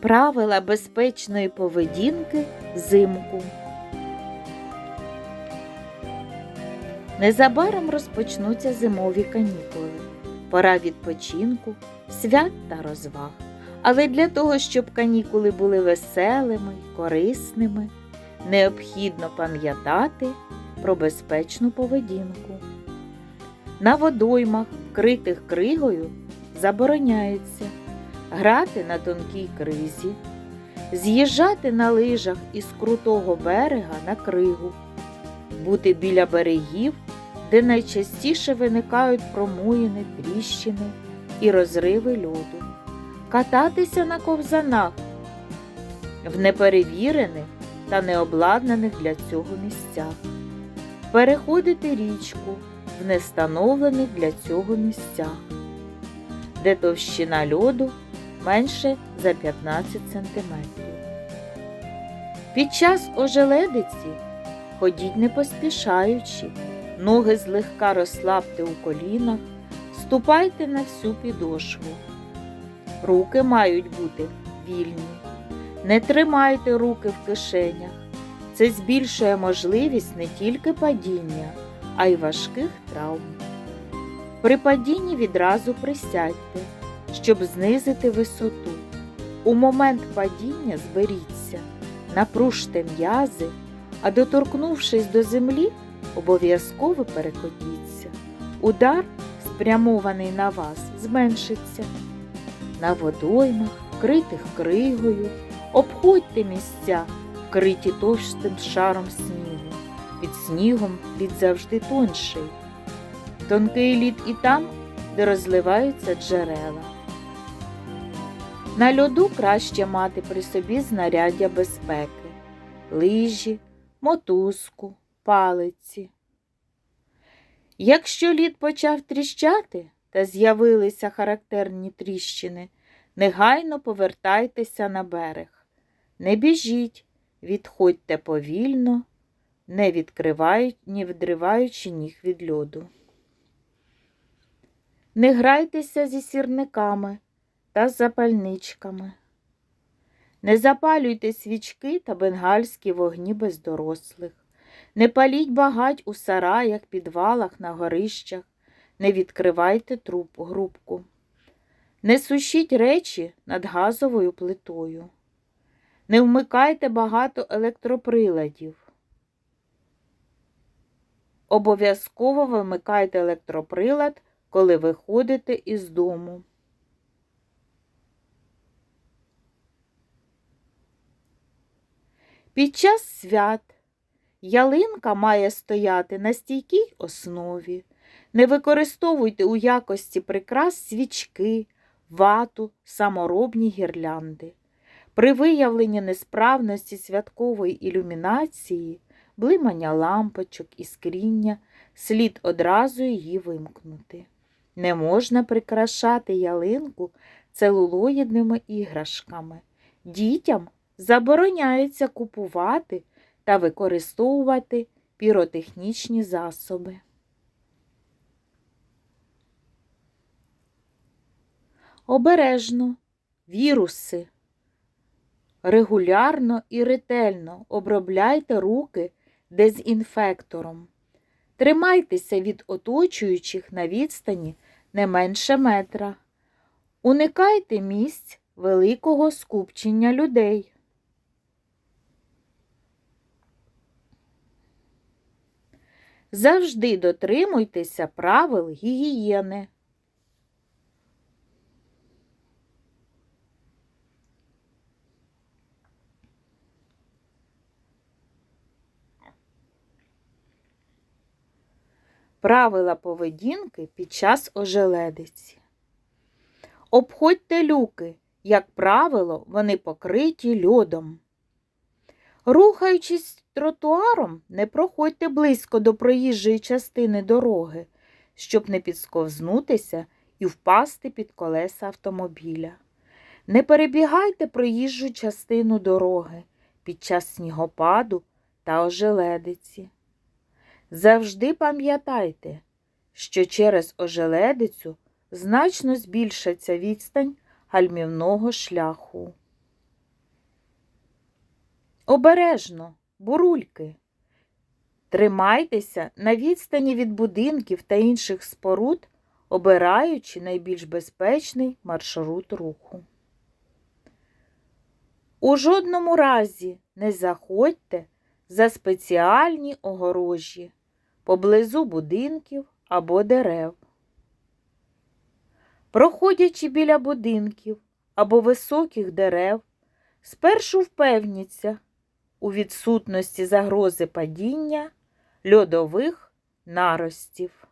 Правила безпечної поведінки взимку. Незабаром розпочнуться зимові канікули, пора відпочинку, свят та розваг. Але для того, щоб канікули були веселими, корисними, необхідно пам'ятати про безпечну поведінку. На водоймах, вкритих кригою, забороняється грати на тонкій кризі, з'їжджати на лижах із крутого берега на кригу, бути біля берегів, де найчастіше виникають промоїни, тріщини і розриви льоду, кататися на ковзанах в неперевірених та необладнаних для цього місцях, переходити річку в нестановлених для цього місцях, де товщина льоду менше за 15 см. Під час ожеледиці ходіть не поспішаючи, ноги злегка розслабте у колінах, ступайте на всю підошву. Руки мають бути вільні. Не тримайте руки в кишенях. Це збільшує можливість не тільки падіння, а й важких травм. При падінні відразу присядьте, щоб знизити висоту. У момент падіння зберіться, напружте м'язи, а доторкнувшись до землі, обов'язково перекотіться. Удар, спрямований на вас, зменшиться. На водоймах, вкритих кригою, обходьте місця, вкриті товстим шаром снігу. Під снігом лід завжди тонший. Тонкий лід і там, де розливаються джерела. На льоду краще мати при собі знаряддя безпеки, лижі, мотузку, палиці. Якщо лід почав тріщати та з'явилися характерні тріщини, негайно повертайтеся на берег. Не біжіть, відходьте повільно, не відкривають, не відриваючи ніг від льоду. Не грайтеся зі сірниками та запальничками. Не запалюйте свічки та бенгальські вогні без дорослих. Не паліть багать у сараях, підвалах, на горищах, не відкривайте труб грубку. Не сушіть речі над газовою плитою. Не вмикайте багато електроприладів. Обов'язково вимикайте електроприлад, коли виходите із дому. Під час свят ялинка має стояти на стійкій основі. Не використовуйте у якості прикрас свічки, вату, саморобні гірлянди. При виявленні несправності святкової ілюмінації, блимання лампочок і скріння, слід одразу її вимкнути. Не можна прикрашати ялинку целулоїдними іграшками. Дітям забороняється купувати та використовувати піротехнічні засоби. Обережно віруси. Регулярно і ретельно обробляйте руки дезінфектором. Тримайтеся від оточуючих на відстані не менше метра. Уникайте місць великого скупчення людей. Завжди дотримуйтеся правил гігієни. Правила поведінки під час ожеледиці. Обходьте люки, як правило, вони покриті льодом. Рухаючись тротуаром, не проходьте близько до проїжджої частини дороги, щоб не підсковзнутися і впасти під колеса автомобіля. Не перебігайте проїжджу частину дороги під час снігопаду та ожеледиці. Завжди пам'ятайте, що через ожеледицю значно збільшиться відстань гальмівного шляху. Обережно, бурульки. Тримайтеся на відстані від будинків та інших споруд, обираючи найбільш безпечний маршрут руху. У жодному разі не заходьте за спеціальні огорожі поблизу будинків або дерев. Проходячи біля будинків або високих дерев, спершу впевніться у відсутності загрози падіння льодових наростів.